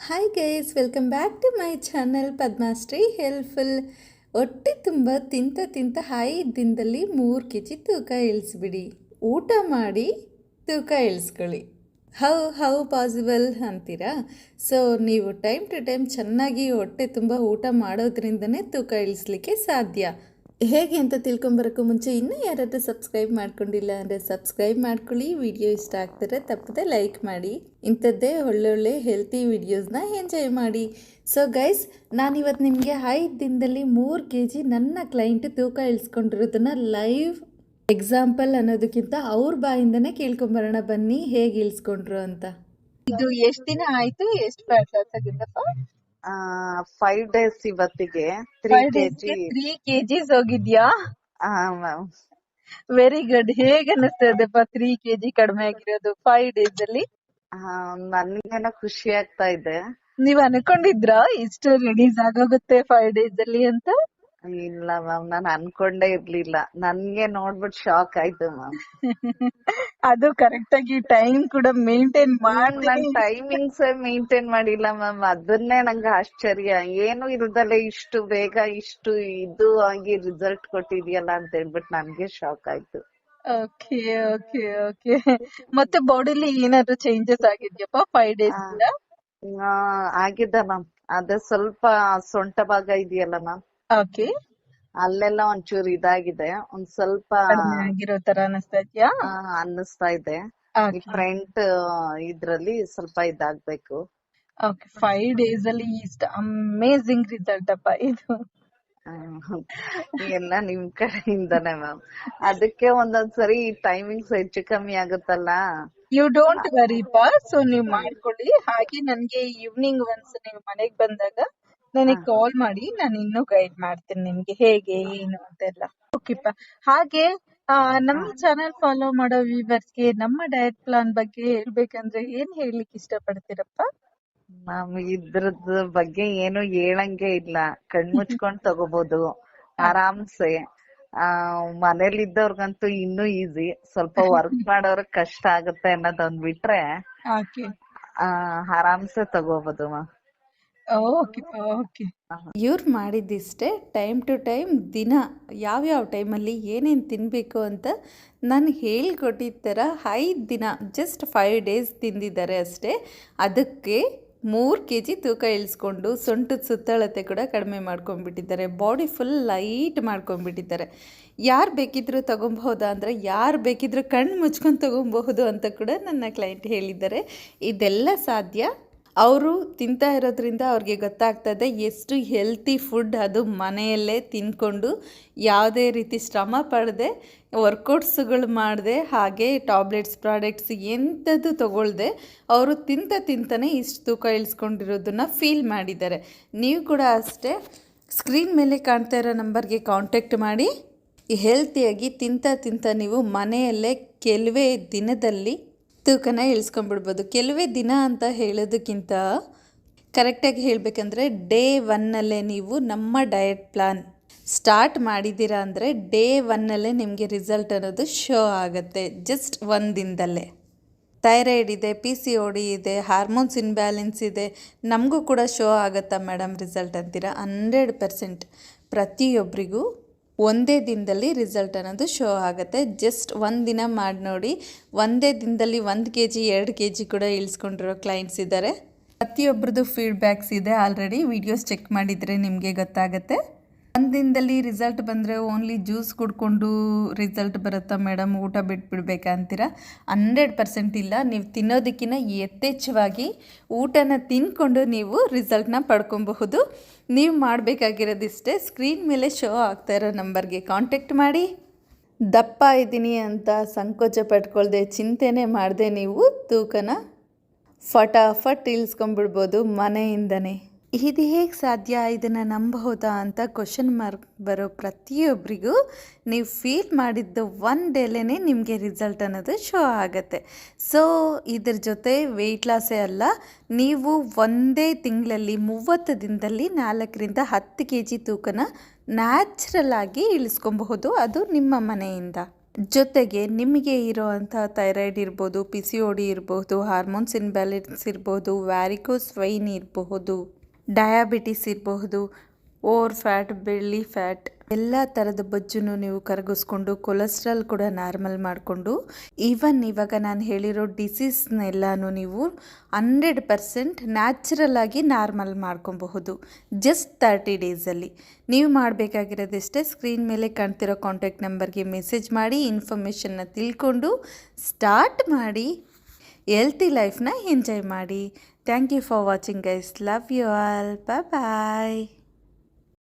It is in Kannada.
Hi guys welcome back to my channel Padmashree helpful ಹೊಟ್ಟೆ ತುಂಬ ತಿಂತ ತಿಂತ ಹಾಯಿ ದಿನದಲ್ಲಿ ಮೂರು ಕೆ ಜಿ ತೂಕ ಇಳಿಸ್ಬಿಡಿ. ಊಟ ಮಾಡಿ ತೂಕ ಇಳಿಸ್ಕೊಳ್ಳಿ. ಹೌ ಹೌ ಪಾಸಿಬಲ್ ಅಂತೀರಾ? ಸೊ ನೀವು ಟೈಮ್ ಟು ಟೈಮ್ ಚೆನ್ನಾಗಿ ಹೊಟ್ಟೆ ತುಂಬ ಊಟ ಮಾಡೋದ್ರಿಂದನೇ ತೂಕ ಇಳಿಸ್ಲಿಕ್ಕೆ ಸಾಧ್ಯ. ಹೇಗೆ ಅಂತ ತಿಳ್ಕೊಂಬರೋಕ್ಕೂ ಮುಂಚೆ ಇನ್ನೂ ಯಾರಾದರೂ ಸಬ್ಸ್ಕ್ರೈಬ್ ಮಾಡ್ಕೊಂಡಿಲ್ಲ ಅಂದರೆ ಸಬ್ಸ್ಕ್ರೈಬ್ ಮಾಡ್ಕೊಳ್ಳಿ. ವಿಡಿಯೋ ಇಷ್ಟ ಆಗ್ತಾರೆ ತಪ್ಪದೆ ಲೈಕ್ ಮಾಡಿ. ಇಂಥದ್ದೇ ಒಳ್ಳೊಳ್ಳೆ ಹೆಲ್ತಿ ವಿಡಿಯೋಸ್ನ ಎಂಜಾಯ್ ಮಾಡಿ. ಸೊ ಗೈಸ್ ನಾನಿವತ್ತು ನಿಮಗೆ ಐದು ದಿನದಲ್ಲಿ ಮೂರು ಕೆ ಜಿ ನನ್ನ ಕ್ಲೈಂಟ್ ತೂಕ ಇಳಿಸ್ಕೊಂಡಿರೋದನ್ನ ಲೈವ್ ಎಕ್ಸಾಂಪಲ್ ಅನ್ನೋದಕ್ಕಿಂತ ಅವ್ರ ಬಾಯಿಂದನೇ ಕೇಳ್ಕೊಂಬರೋಣ. ಬನ್ನಿ, ಹೇಗೆ ಇಳಿಸ್ಕೊಂಡ್ರು ಅಂತ. ಇದು ಎಷ್ಟು ದಿನ ಆಯ್ತು? ಎಷ್ಟು ಫೈವ್ ಡೇಸ್ ಇವತ್ತಿಗೆ ತ್ರೀ ಕೆಜಿ ತ್ರೀ ಕೆಜಿಸ್ ಹೋಗಿದ್ಯಾ? ಮ್ಯಾಮ್. ವೆರಿ ಗುಡ್ ಹೇಗ್ ಅನಿಸ್ತದಪ್ಪ ತ್ರೀ ಕೆಜಿ ಕಡಿಮೆ ಆಗಿರೋದು ಫೈವ್ ಡೇಸ್ ಅಲ್ಲಿ? ನನ್ಗೇನೋ ಖುಷಿ ಆಗ್ತಾ ಇದೆ. ನೀವ್ ಅನ್ಕೊಂಡಿದ್ರಾ ಇಷ್ಟು ರಿಲೀಸ್ ಆಗೋಗುತ್ತೆ ಫೈವ್ ಡೇಸ್ ಅಲ್ಲಿ ಅಂತ? ಇಲ್ಲ ಮ್ಯಾಮ್ ನಾನ್ ಅನ್ಕೊಂಡೇ ಇರ್ಲಿಲ್ಲ. ನನ್ಗೆ ನೋಡ್ಬಿಟ್ಟು ಶಾಕ್ ಆಯ್ತು ಮ್ಯಾಮ್ ಅದು ಕರೆಕ್ಟ್ ಆಗಿ ಟೈಮ್ ಕೂಡ ಮೇಂಟೈನ್ ಮಾಡಿ ನನ್ ಟೈಮಿಂಗ್ಸ್ ಮೇಂಟೈನ್ ಮಾಡಿಲ್ಲ ಮ್ಯಾಮ್ ಅದನ್ನೇ ನಂಗೆ ಆಶ್ಚರ್ಯ. ಏನು ಇಲ್ದಲೆ ಇಷ್ಟು ಬೇಗ ಇಷ್ಟು ಇದು ಆಗಿ ರಿಸಲ್ಟ್ ಕೊಟ್ಟಿದ್ಯಲ್ಲ ಅಂತ ಹೇಳ್ಬಿಟ್ಟು ನನ್ಗೆ ಶಾಕ್ ಆಯ್ತು. ಓಕೆ ಓಕೆ ಓಕೆ ಮತ್ತೆ ಬಾಡಿಲಿ ಏನಾದ್ರು ಚೇಂಜಸ್ ಆಗಿದ್ಯಪ್ಪ ಫೈವ್ ಡೇಸ್ ಇಂದ? ಆಗಿದೆ ಮ್ಯಾಮ್ ಅದೇ ಸ್ವಲ್ಪ ಸೊಂಟ ಭಾಗ ಇದೆಯಲ್ಲ ಮ್ಯಾಮ್ ಓಕೆ. ಅಲ್ಲೆಲ್ಲ ಒಂಚೂರು ಇದಾಗಿದೆ. ಒಂದ್ ಸ್ವಲ್ಪ ಆಗಿರೋ ತರ ಅನಿಸ್ತಾ ಇದ್ಯಾ? ಅನ್ನಿಸ್ತಾ ಇದೆ. ಫ್ರಂಟ್ ಇದ್ರಲ್ಲಿ ಸ್ವಲ್ಪ ಇದಾಗ್ಬೇಕು. ಓಕೆ ಫೈವ್ ಡೇಸ್ ಅಲ್ಲಿ ಇಷ್ಟ ಅಮೇಸಿಂಗ್ ರಿಸಲ್ಟ್ ಅಪ್ಪ ಇದು. ಎಲ್ಲ ನಿಮ್ ಕಡೆಯಿಂದಾನೆ ಮ್ಯಾಮ್. ಅದಕ್ಕೆ ಒಂದೊಂದ್ಸರಿ ಟೈಮಿಂಗ್ಸ್ ಹೆಚ್ಚು ಕಮ್ಮಿ ಆಗುತ್ತಲ್ಲ? ಯು ಡೋಂಟ್ ವರಿ ಪಾ ಸೊ ನೀವ್ ಮಾಡ್ಕೊಳ್ಳಿ. ಹಾಗೆ ನನ್ಗೆ ಈವ್ನಿಂಗ್ ಒನ್ಸ್ ನೀವು ಮನೆಗ್ ಬಂದಾಗ ನನಗೆ ಕಾಲ್ ಮಾಡಿ ನಾನು ಇನ್ನೂ ಗೈಡ್ ಮಾಡ್ತೀನಿ ನಿಮ್ಗೆ ಹೇಗೆ ಏನು ಅಂತೆಲ್ಲ. ಓಕೆಪ್ಪ ಹಾಗೆ ಆ, ನಮ್ಮ ಚಾನೆಲ್ ಫಾಲೋ ಮಾಡೋ viewers ಗೆ ನಮ್ಮ ಡಯಟ್ ಪ್ಲಾನ್ ಬಗ್ಗೆ ಹೇಳ್ಬೇಕಂದ್ರೆ ಏನ್ ಹೇಳಲಿಕ್ಕೆ ಇಷ್ಟಪಡ್ತೀರಪ್ಪ? ನಾವ್ ಇದ್ರದ್ ಬಗ್ಗೆ ಏನು ಹೇಳಂಗೆ ಇಲ್ಲ. ಕಣ್ ಮುಚ್ಕೊಂಡ್ ತಗೋಬಹುದು ಆರಾಮ್ಸೆ. ಆ ಮನೇಲಿ ಇದ್ದವ್ರಿಗಂತೂ ಇನ್ನೂ ಈಸಿ ಸ್ವಲ್ಪ ವರ್ಕ್ ಮಾಡೋರ್ ಕಷ್ಟ ಆಗುತ್ತೆ ಅನ್ನೋದೊಂದ್ ಬಿಟ್ರೆ ಆ ಆರಾಮ್ಸೆ ತಗೋಬಹುದು ಓಕೆ ಓಕೆ. ಇವ್ರು ಮಾಡಿದ್ದಿಷ್ಟೇ ಟೈಮ್ ಟು ಟೈಮ್ ದಿನ ಯಾವ್ಯಾವ ಟೈಮಲ್ಲಿ ಏನೇನು ತಿನ್ನಬೇಕು ಅಂತ ನಾನು ಹೇಳ್ಕೊಟ್ಟಿದ್ದ ಥರ ಐದು ದಿನ, ಜಸ್ಟ್ ಫೈವ್ ಡೇಸ್ ತಿಂದಿದ್ದಾರೆ ಅಷ್ಟೇ. ಅದಕ್ಕೆ ಮೂರು ಕೆ ಜಿ ತೂಕ ಇಳಿಸ್ಕೊಂಡು ಸೊಂಟದ ಸುತ್ತಳತೆ ಕೂಡ ಕಡಿಮೆ ಮಾಡ್ಕೊಂಡ್ಬಿಟ್ಟಿದ್ದಾರೆ. ಬಾಡಿ ಫುಲ್ ಲೈಟ್ ಮಾಡ್ಕೊಂಡ್ಬಿಟ್ಟಿದ್ದಾರೆ. ಯಾರು ಬೇಕಿದ್ದರೂ ತಗೊಬಹುದಾ ಅಂದರೆ ಯಾರು ಬೇಕಿದ್ದರೂ ಕಣ್ಣು ಮುಚ್ಕೊಂಡು ತೊಗೊಬಹುದು ಅಂತ ಕೂಡ ನನ್ನ ಕ್ಲೈಂಟ್ ಹೇಳಿದ್ದಾರೆ. ಇದೆಲ್ಲ ಸಾಧ್ಯ. ಅವರು ತಿಂತಾ ಇರೋದ್ರಿಂದ ಅವ್ರಿಗೆ ಗೊತ್ತಾಗ್ತದೆ ಎಷ್ಟು ಹೆಲ್ತಿ ಫುಡ್ ಅದು ಮನೆಯಲ್ಲೇ ತಿನ್ಕೊಂಡು ಯಾವುದೇ ರೀತಿ ಶ್ರಮ ಪಡದೆ ವರ್ಕೌಟ್ಸ್ಗಳು ಮಾಡದೆ, ಹಾಗೆ ಟ್ಯಾಬ್ಲೆಟ್ಸ್ ಪ್ರಾಡಕ್ಟ್ಸ್ ಎಂಥದ್ದು ತಗೊಳ್ದೆ ಅವರು ತಿಂತ ತಿಂತಾನೆ ಇಷ್ಟು ತೂಕ ಇಳಿಸ್ಕೊಂಡಿರೋದನ್ನು ಫೀಲ್ ಮಾಡಿದ್ದಾರೆ. ನೀವು ಕೂಡ ಅಷ್ಟೇ ಸ್ಕ್ರೀನ್ ಮೇಲೆ ಕಾಣ್ತಾ ಇರೋ ನಂಬರ್ಗೆ ಕಾಂಟ್ಯಾಕ್ಟ್ ಮಾಡಿ. ಹೆಲ್ತಿಯಾಗಿ ತಿಂತ ತಿಂತ ನೀವು ಮನೆಯಲ್ಲೇ ಕೆಲವೇ ದಿನದಲ್ಲಿ ತೂಕನ ಇಳಿಸ್ಕೊಂಡ್ಬಿಡ್ಬೋದು. ಕೆಲವೇ ದಿನ ಅಂತ ಹೇಳೋದಕ್ಕಿಂತ ಕರೆಕ್ಟಾಗಿ ಹೇಳಬೇಕಂದ್ರೆ ಡೇ ಒನ್ನಲ್ಲೇ ನೀವು ನಮ್ಮ ಡಯಟ್ ಪ್ಲಾನ್ ಸ್ಟಾರ್ಟ್ ಮಾಡಿದ್ದೀರಾ ಅಂದರೆ ಡೇ ಒನ್ನಲ್ಲೇ ನಿಮಗೆ ರಿಸಲ್ಟ್ ಅನ್ನೋದು ಶೋ ಆಗುತ್ತೆ, ಜಸ್ಟ್ ಒಂದು ದಿನದಲ್ಲೇ ಥೈರಾಯ್ಡ್ ಇದೆ, ಪಿ ಸಿ ಡಿ ಇದೆ, ಹಾರ್ಮೋನ್ಸ್ ಇನ್ಬ್ಯಾಲೆನ್ಸ್ ಇದೆ, ನಮಗೂ ಕೂಡ ಶೋ ಆಗುತ್ತಾ ಮೇಡಮ್ ರಿಸಲ್ಟ್ ಅಂತೀರಾ? ಹಂಡ್ರೆಡ್ ಪರ್ಸೆಂಟ್ ಪ್ರತಿಯೊಬ್ಬರಿಗೂ ಒಂದೇ ದಿನದಲ್ಲಿ ರಿಸಲ್ಟ್ ಅನ್ನೋದು ಶೋ ಆಗುತ್ತೆ. ಜಸ್ಟ್ ಒಂದು ದಿನ ಮಾಡಿ ನೋಡಿ. ಒಂದೇ ದಿನದಲ್ಲಿ ಒಂದು ಕೆ ಜಿ ಎರಡು ಕೆ ಜಿ ಕೂಡ ಇಳಿಸ್ಕೊಂಡಿರೋ ಕ್ಲೈಂಟ್ಸ್ ಇದ್ದಾರೆ ಪ್ರತಿಯೊಬ್ಬರದ್ದು ಫೀಡ್ಬ್ಯಾಕ್ಸ್ ಇದೆ ಆಲ್ರೆಡಿ ವಿಡಿಯೋಸ್ ಚೆಕ್ ಮಾಡಿದರೆ ನಿಮಗೆ ಗೊತ್ತಾಗುತ್ತೆ. ಒಂದು ದಿನದಲ್ಲಿ ರಿಸಲ್ಟ್ ಬಂದರೆ ಓನ್ಲಿ ಜ್ಯೂಸ್ ಕುಡ್ಕೊಂಡು ರಿಸಲ್ಟ್ ಬರುತ್ತಾ ಮೇಡಮ್ ಊಟ ಬಿಟ್ಬಿಡ್ಬೇಕಾ ಅಂತೀರಾ? ಹಂಡ್ರೆಡ್ ಪರ್ಸೆಂಟ್ ಇಲ್ಲ. ನೀವು ತಿನ್ನೋದಕ್ಕಿಂತ ಯಥೇಚ್ಛವಾಗಿ ಊಟನ ತಿನ್ಕೊಂಡು ನೀವು ರಿಸಲ್ಟ್ನ ಪಡ್ಕೊಬಹುದು. ನೀವು ಮಾಡಬೇಕಾಗಿರೋದಿಷ್ಟೇ ಸ್ಕ್ರೀನ್ ಮೇಲೆ ಶೋ ಆಗ್ತಾ ಇರೋ ನಂಬರ್ಗೆ ಕಾಂಟ್ಯಾಕ್ಟ್ ಮಾಡಿ. ದಪ್ಪ ಇದ್ದೀನಿ ಅಂತ ಸಂಕೋಚ ಪಟ್ಕೊಳ್ದೆ, ಚಿಂತೆನೆ ಮಾಡದೆ ನೀವು, ತೂಕನ. ಫಟಾಫಟ್ ಇಳಿಸ್ಕೊಂಡ್ಬಿಡ್ಬೋದು ಮನೆಯಿಂದನೇ. ಇದು ಹೇಗೆ ಸಾಧ್ಯ? ಇದನ್ನು ನಂಬಬಹುದಾ ಅಂತ ಕ್ವಶನ್ ಮಾರ್ಕ್ ಬರೋ ಪ್ರತಿಯೊಬ್ಬರಿಗೂ ನೀವು ಫೀಲ್ ಮಾಡಿದ್ದು ಒನ್ ಡೇಲೇ ನಿಮಗೆ ರಿಸಲ್ಟ್ ಅನ್ನೋದು ಶೋ ಆಗುತ್ತೆ. ಸೊ ಇದ್ರ ಜೊತೆ ವೆಯ್ಟ್ ಲಾಸೇ ಅಲ್ಲ, ನೀವು ಒಂದೇ ತಿಂಗಳಲ್ಲಿ ಮೂವತ್ತು ದಿನದಲ್ಲಿ ನಾಲ್ಕರಿಂದ ಹತ್ತು ಕೆ ಜಿ ತೂಕನ ನ್ಯಾಚುರಲ್ ಆಗಿ ಇಳಿಸ್ಕೊಬಹುದು, ಅದು ನಿಮ್ಮ ಮನೆಯಿಂದ. ಜೊತೆಗೆ ನಿಮಗೆ ಇರೋವಂಥ ಥೈರಾಯ್ಡ್ ಇರ್ಬೋದು ಪಿ ಸಿ ಒ ಡಿ ಇರ್ಬೋದು ಹಾರ್ಮೋನ್ಸ್ ಇನ್ಬ್ಯಾಲೆನ್ಸ್ ಇರ್ಬೋದು ವ್ಯಾರಿಕೋಸ್ ವೈನ್ ಇರಬಹುದು ಡಯಾಬಿಟಿಸ್ ಇರಬಹುದು, ಓವರ್ ಫ್ಯಾಟ್, ಬೆಳ್ಳಿ ಫ್ಯಾಟ್, ಎಲ್ಲ ಥರದ ಬೊಜ್ಜನ್ನು ನೀವು ಕರಗಿಸ್ಕೊಂಡು ಕೊಲೆಸ್ಟ್ರಾಲ್ ಕೂಡ ನಾರ್ಮಲ್ ಮಾಡಿಕೊಂಡು, ಈವನ್ ಇವಾಗ ನಾನು ಹೇಳಿರೋ ಡಿಸೀಸ್ನೆಲ್ಲನೂ ನೀವು ಹಂಡ್ರೆಡ್ ಪರ್ಸೆಂಟ್ ನ್ಯಾಚುರಲ್ ಆಗಿ ನಾರ್ಮಲ್ ಮಾಡ್ಕೊಬಹುದು, ಜಸ್ಟ್ ತರ್ಟಿ ಡೇಸಲ್ಲಿ. ನೀವು ಮಾಡಬೇಕಾಗಿರೋದಿಷ್ಟೇ, ಸ್ಕ್ರೀನ್ ಮೇಲೆ ಕಾಣ್ತಿರೋ ಕಾಂಟ್ಯಾಕ್ಟ್ ನಂಬರ್ಗೆ ಮೆಸೇಜ್ ಮಾಡಿ, ಇನ್ಫಾರ್ಮೇಷನ್ನ ತಿಳ್ಕೊಂಡು, ಸ್ಟಾರ್ಟ್ ಮಾಡಿ, ಹೆಲ್ತಿ ಲೈಫ್ನ ಎಂಜಾಯ್ ಮಾಡಿ. Thank you for watching guys. Love you all. Bye bye.